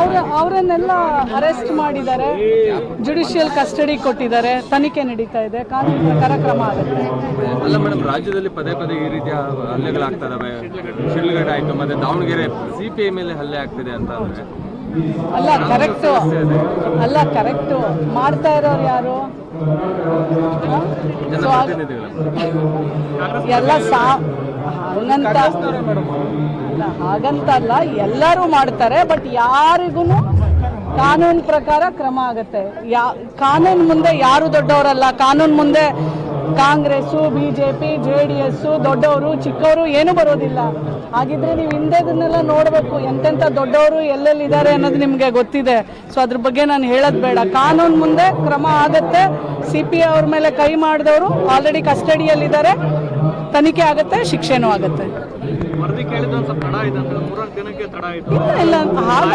ಅವ್ರ ಅವರನ್ನೆಲ್ಲ ಅರೆಸ್ಟ್ ಮಾಡಿದ್ದಾರೆ. ಜುಡಿಷಿಯಲ್ ಕಸ್ಟಡಿ ಕೊಟ್ಟಿದ್ದಾರೆ. ತನಿಖೆ ನಡೀತಾ ಇದೆ. ಕಾನೂನು ಪ್ರಕಾರ ಆಗುತ್ತೆ. ಅಲ್ಲ ಮೇಡಮ್ ರಾಜ್ಯದಲ್ಲಿ ಪದೇ ಪದೇ ಈ ರೀತಿಯ ಹಲ್ಲೆಗಳಾಗ್ತಾ ಇದಾವೆ. ಶಿಡ್ಲಘಟ್ಟ ಆಯ್ತು, ಮತ್ತೆ ದಾವಣಗೆರೆ ಸಿಪಿಐ ಮೇಲೆ ಹಲ್ಲೆ ಆಗ್ತಿದೆ ಅಂತ ಅಲ್ಲ ಕರೆಕ್ಟು ಅಲ್ಲ ಕರೆಕ್ಟು ಮಾಡ್ತಾ ಇರೋರು ಯಾರು? ಎಲ್ಲ ಸಾ ಹಂಗಂತ ಹಾಗಂತ ಅಲ್ಲ, ಎಲ್ಲರೂ ಮಾಡ್ತಾರೆ, ಬಟ್ ಯಾರಿಗೂ ಕಾನೂನು ಪ್ರಕಾರ ಕ್ರಮ ಆಗುತ್ತೆ. ಯಾ ಕಾನೂನು ಮುಂದೆ ಯಾರು ದೊಡ್ಡವರಲ್ಲ, ಕಾನೂನು ಮುಂದೆ Congress B J P J D S, ದೊಡ್ಡವರು, ಚಿಕ್ಕವರು ಏನೂ ಬರೋದಿಲ್ಲ. ಹಾಗಿದ್ರೆ ನೀವು ಹಿಂದೆದನ್ನೆಲ್ಲ ನೋಡಬೇಕು, ಎಂತೆಂಥ ದೊಡ್ಡವರು ಎಲ್ಲೆಲ್ಲಿದ್ದಾರೆ ಅನ್ನೋದು ನಿಮಗೆ ಗೊತ್ತಿದೆ. ಸೊ ಅದ್ರ ಬಗ್ಗೆ ನಾನು ಹೇಳೋದು ಬೇಡ. ಕಾನೂನು ಮುಂದೆ ಕ್ರಮ ಆಗತ್ತೆ. ಸಿ ಪಿ ಅವ್ರ ಮೇಲೆ ಕೈ ಮಾಡಿದವರು ಆಲ್ರೆಡಿ ಕಸ್ಟಡಿಯಲ್ಲಿದ್ದಾರೆ. ತನಿಖೆ ಆಗುತ್ತೆ, ಶಿಕ್ಷೆನೂ ಆಗುತ್ತೆ. ಇಲ್ಲ ಇಲ್ಲ ಹಾಗ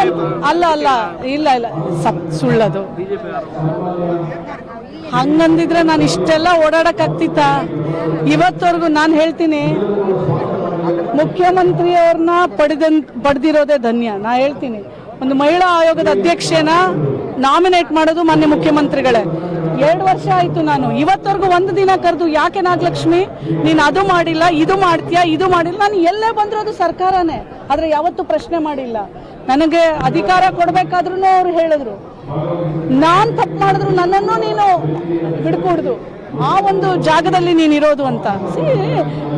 ಅಲ್ಲ ಅಲ್ಲ. ಇಲ್ಲ ಇಲ್ಲ. ಸಪ್ ಸುಳ್ಳದು. ಹಂಗಂದಿದ್ರೆ ನಾನು ಇಷ್ಟೆಲ್ಲ ಓಡಾಡಕ್ಕಾಗ್ತಿತ್ತ? ಇವತ್ತವರೆಗೂ ನಾನು ಹೇಳ್ತೀನಿ ಮುಖ್ಯಮಂತ್ರಿಯವ್ರನ್ನ ಪಡೆದನ್ ಪಡೆದಿರೋದೇ ಧನ್ಯ. ನಾ ಹೇಳ್ತೀನಿ ಒಂದು ಮಹಿಳಾ ಆಯೋಗದ ಅಧ್ಯಕ್ಷೇನ ನಾಮಿನೇಟ್ ಮಾಡೋದು ಮಾನ್ಯ ಮುಖ್ಯಮಂತ್ರಿಗಳೇ. ಎರಡು ವರ್ಷ ಆಯ್ತು ನಾನು. ಇವತ್ತವರೆಗೂ ಒಂದು ದಿನ ಕರೆದು, ಯಾಕೆ ನಾಗಲಕ್ಷ್ಮಿ? ನೀನು ಅದು ಮಾಡಿಲ್ಲ, ಇದು ಮಾಡ್ತೀಯಾ, ಇದು ಮಾಡಿಲ್ಲ? ನಾನು ಎಲ್ಲೇ ಬಂದರೂ ಅದು ಸರ್ಕಾರನೇ. ಆದರೆ ಯಾವತ್ತೂ ಪ್ರಶ್ನೆ ಮಾಡಿಲ್ಲ. ನನಗೆ ಅಧಿಕಾರ ಕೊಡಬೇಕಾದ್ರೂ ಅವ್ರು ಹೇಳಿದ್ರು. ನಾನು ತಪ್ಪು ಮಾಡಿದ್ರು, ನನ್ನನ್ನು ನೀನು ಬಿಡ್ಕೂಡ್ದು ಆ ಒಂದು ಜಾಗದಲ್ಲಿ ನೀನು ಇರೋದು ಅಂತ.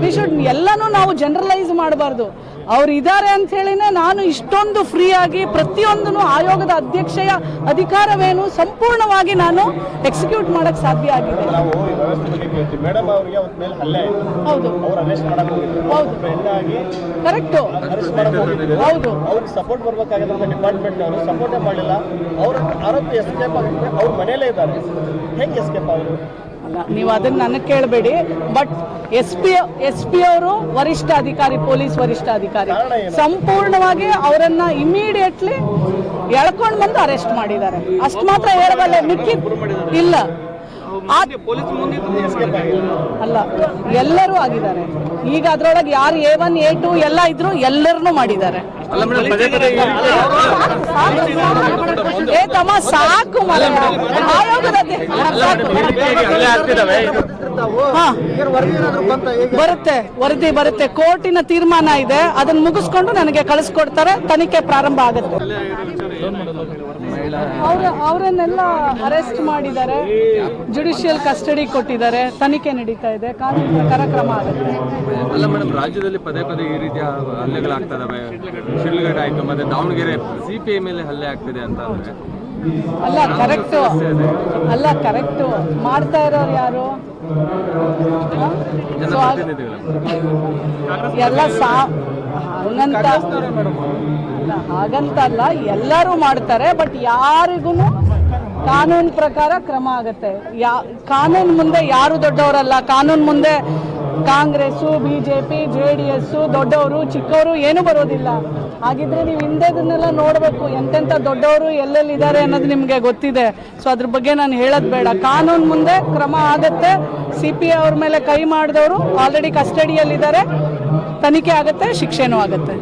ವಿ ಶುಡ್ ಎಲ್ಲನೂ ನಾವು ಜನರಲೈಸ್ ಮಾಡಬಾರ್ದು. ಅವ್ರು ಇದ್ದಾರೆ ಅಂತ ಹೇಳಿನೇ ನಾನು ಇಷ್ಟೊಂದು ಫ್ರೀ ಆಗಿ ಪ್ರತಿಯೊಂದನ್ನು ಆಯೋಗದ ಅಧ್ಯಕ್ಷೆಯ ಅಧಿಕಾರವೇನು ಸಂಪೂರ್ಣವಾಗಿ ನಾನು ಎಕ್ಸಿಕ್ಯೂಟ್ ಮಾಡಕ್ಕೆ ಸಾಧ್ಯ ಆಗಿದೆ. ಹೌದು. ಹೌದು. ಕರೆಕ್ಟು ಹೌದು. ಅವ್ರಿಗೆ ಸಪೋರ್ಟ್ ಡಿಪಾರ್ಟ್ಮೆಂಟ್ ಅವರು ಸಪೋರ್ಟೇ ಮಾಡಿಲ್ಲ. ಅವ್ರ ಆರೋಪಿ ಎಸ್ಕೇಪ್ ಆಗಿದ್ರೆ ಅವ್ರ ಮನೇಲೇ ಇದ್ದಾರೆ. ಹೆಂಗೆ ಎಸ್ಕೇಪ್ ಅವರು ಅಲ್ಲ ನೀವು ಅದನ್ನ ನನಗೆ ಕೇಳಬೇಡಿ but S P S P ಅವರು ವರಿಷ್ಠ ಅಧಿಕಾರಿ ಪೊಲೀಸ್ ವರಿಷ್ಠ ಅಧಿಕಾರಿ ಸಂಪೂರ್ಣವಾಗಿ ಅವರನ್ನ ಇಮಿಡಿಯೇಟ್ಲಿ ಎಳ್ಕೊಂಡು ಬಂದು ಅರೆಸ್ಟ್ ಮಾಡಿದ್ದಾರೆ. ಅಷ್ಟು ಮಾತ್ರ ಹೇಳಬಲ್ಲೆ ಮಿಕ್ಕಿ ಇಲ್ಲ. ಅಲ್ಲ ಎಲ್ಲರೂ ಆಗಿದ್ದಾರೆ. ಈಗ ಅದರೊಳಗೆ ಯಾರು ಎ ಒನ್ ಎ ಟು ಎಲ್ಲ ಇದ್ರು ಎಲ್ಲರನ್ನೂ ಮಾಡಿದ್ದಾರೆ. ಏ ತಮ್ಮ ಸಾಕು ಬರುತ್ತೆ ವರದಿ ಬರುತ್ತೆ ಕೋರ್ಟಿನ ತೀರ್ಮಾನ ಇದೆ ಅದನ್ನ ಮುಗಿಸ್ಕೊಂಡು ನನಗೆ ಕಳಿಸ್ಕೊಡ್ತಾರೆ ತನಿಖೆ ಪ್ರಾರಂಭ ಆಗುತ್ತೆ ಅವ್ರ ಅವರನ್ನೆಲ್ಲ ಅರೆಸ್ಟ್ ಮಾಡಿದ್ದಾರೆ. ಜುಡಿಷಿಯಲ್ ಕಸ್ಟಡಿ ಕೊಟ್ಟಿದ್ದಾರೆ. ತನಿಖೆ ನಡೀತಾ ಇದೆ. ಕಾನೂನು ಪ್ರಕಾರ ಕ್ರಮ ಆಗುತ್ತೆ. ಅಲ್ಲ ಮೇಡಮ್ ರಾಜ್ಯದಲ್ಲಿ ಪದೇ ಪದೇ ಈ ರೀತಿಯ ಹಲ್ಲೆಗಳಾಗ್ತಾ ಇದಾವೆ. ಶಿಡ್ಲಘಟ್ಟ ಆಯ್ತು ಮತ್ತೆ ದಾವಣಗೆರೆ ಸಿಪಿಐ ಮೇಲೆ ಹಲ್ಲೆ ಆಗ್ತಿದೆ ಅಂತ ಅಂದ್ರೆ. ಅಲ್ಲ ಕರೆಕ್ಟು ಅಲ್ಲ ಕರೆಕ್ಟು ಮಾಡ್ತಾ ಇರೋರು ಯಾರು? ಎಲ್ಲ ಸಾ ಹಂಗಂತ ಅಲ್ಲ ಹಾಗಂತ ಅಲ್ಲ ಎಲ್ಲರೂ ಮಾಡ್ತಾರೆ ಬಟ್ ಯಾರಿಗೂ ಕಾನೂನು ಪ್ರಕಾರ ಕ್ರಮ ಆಗುತ್ತೆ. ಯಾ ಕಾನೂನು ಮುಂದೆ ಯಾರು ದೊಡ್ಡವರಲ್ಲ? ಕಾನೂನು ಮುಂದೆ Congress B J P J D S ದೊಡ್ಡವರು ಚಿಕ್ಕವರು ಏನೂ ಬರೋದಿಲ್ಲ. ಹಾಗಿದ್ರೆ ನೀವು ಹಿಂದೆದನ್ನೆಲ್ಲ ನೋಡಬೇಕು ಎಂತೆಂಥ ದೊಡ್ಡವರು ಎಲ್ಲೆಲ್ಲಿದ್ದಾರೆ ಅನ್ನೋದು ನಿಮಗೆ ಗೊತ್ತಿದೆ. ಸೊ ಅದ್ರ ಬಗ್ಗೆ ನಾನು ಹೇಳೋದು ಬೇಡ. ಕಾನೂನು ಮುಂದೆ ಕ್ರಮ ಆಗುತ್ತೆ. ಸಿ ಪಿ ಅವ್ರ ಮೇಲೆ ಕೈ ಮಾಡಿದವರು ಆಲ್ರೆಡಿ ಕಸ್ಟಡಿಯಲ್ಲಿದ್ದಾರೆ ತನಿಖೆ ಆಗುತ್ತೆ, ಶಿಕ್ಷೆನೂ ಆಗುತ್ತೆ.